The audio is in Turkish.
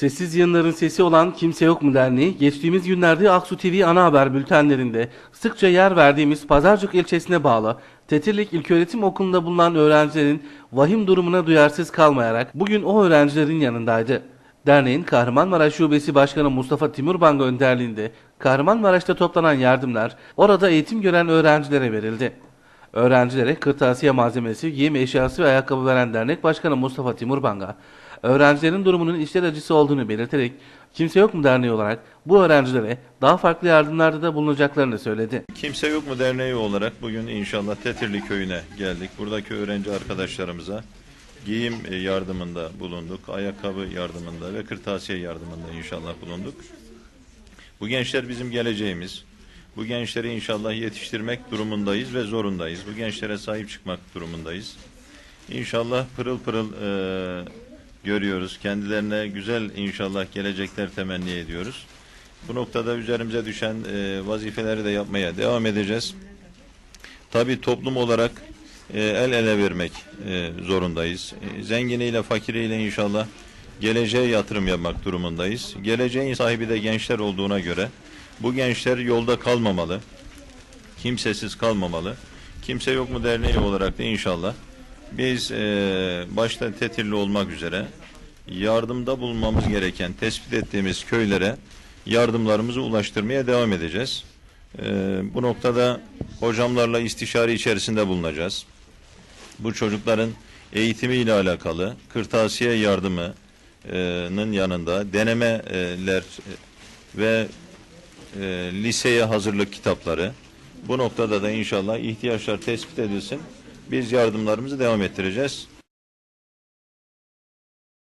Sessiz Yayınların Sesi olan Kimse Yok mu Derneği, geçtiğimiz günlerde Aksu TV ana haber bültenlerinde sıkça yer verdiğimiz Pazarcık ilçesine bağlı Tetirlik İlköğretim Okulu'nda bulunan öğrencilerin vahim durumuna duyarsız kalmayarak bugün o öğrencilerin yanındaydı. Derneğin Kahramanmaraş Şubesi Başkanı Mustafa Timurbango önderliğinde Kahramanmaraş'ta toplanan yardımlar orada eğitim gören öğrencilere verildi. Öğrencilere kırtasiye malzemesi, giyim eşyası ve ayakkabı veren dernek başkanı Mustafa Timurbanga, öğrencilerin durumunun içler acısı olduğunu belirterek Kimse Yok mu Derneği olarak bu öğrencilere daha farklı yardımlarda da bulunacaklarını söyledi. Kimse Yok mu Derneği olarak bugün inşallah Tetirli Köyü'ne geldik. Buradaki öğrenci arkadaşlarımıza giyim yardımında bulunduk, ayakkabı yardımında ve kırtasiye yardımında inşallah bulunduk. Bu gençler bizim geleceğimiz. Bu gençleri inşallah yetiştirmek durumundayız ve zorundayız. Bu gençlere sahip çıkmak durumundayız. İnşallah pırıl pırıl e, görüyoruz. Kendilerine güzel inşallah gelecekler temenni ediyoruz. Bu noktada üzerimize düşen e, vazifeleri de yapmaya devam edeceğiz. Tabi toplum olarak e, el ele vermek e, zorundayız. E, zenginiyle fakiriyle inşallah geleceğe yatırım yapmak durumundayız. Geleceğin sahibi de gençler olduğuna göre bu gençler yolda kalmamalı. Kimsesiz kalmamalı. Kimse yok mu derneği olarak da inşallah biz e, başta Tetirli olmak üzere yardımda bulunmamız gereken tespit ettiğimiz köylere yardımlarımızı ulaştırmaya devam edeceğiz. E, bu noktada hocamlarla istişare içerisinde bulunacağız. Bu çocukların eğitimiyle alakalı kırtasiye yardımının yanında denemeler ve e, liseye hazırlık kitapları bu noktada da inşallah ihtiyaçlar tespit edilsin. Biz yardımlarımızı devam ettireceğiz.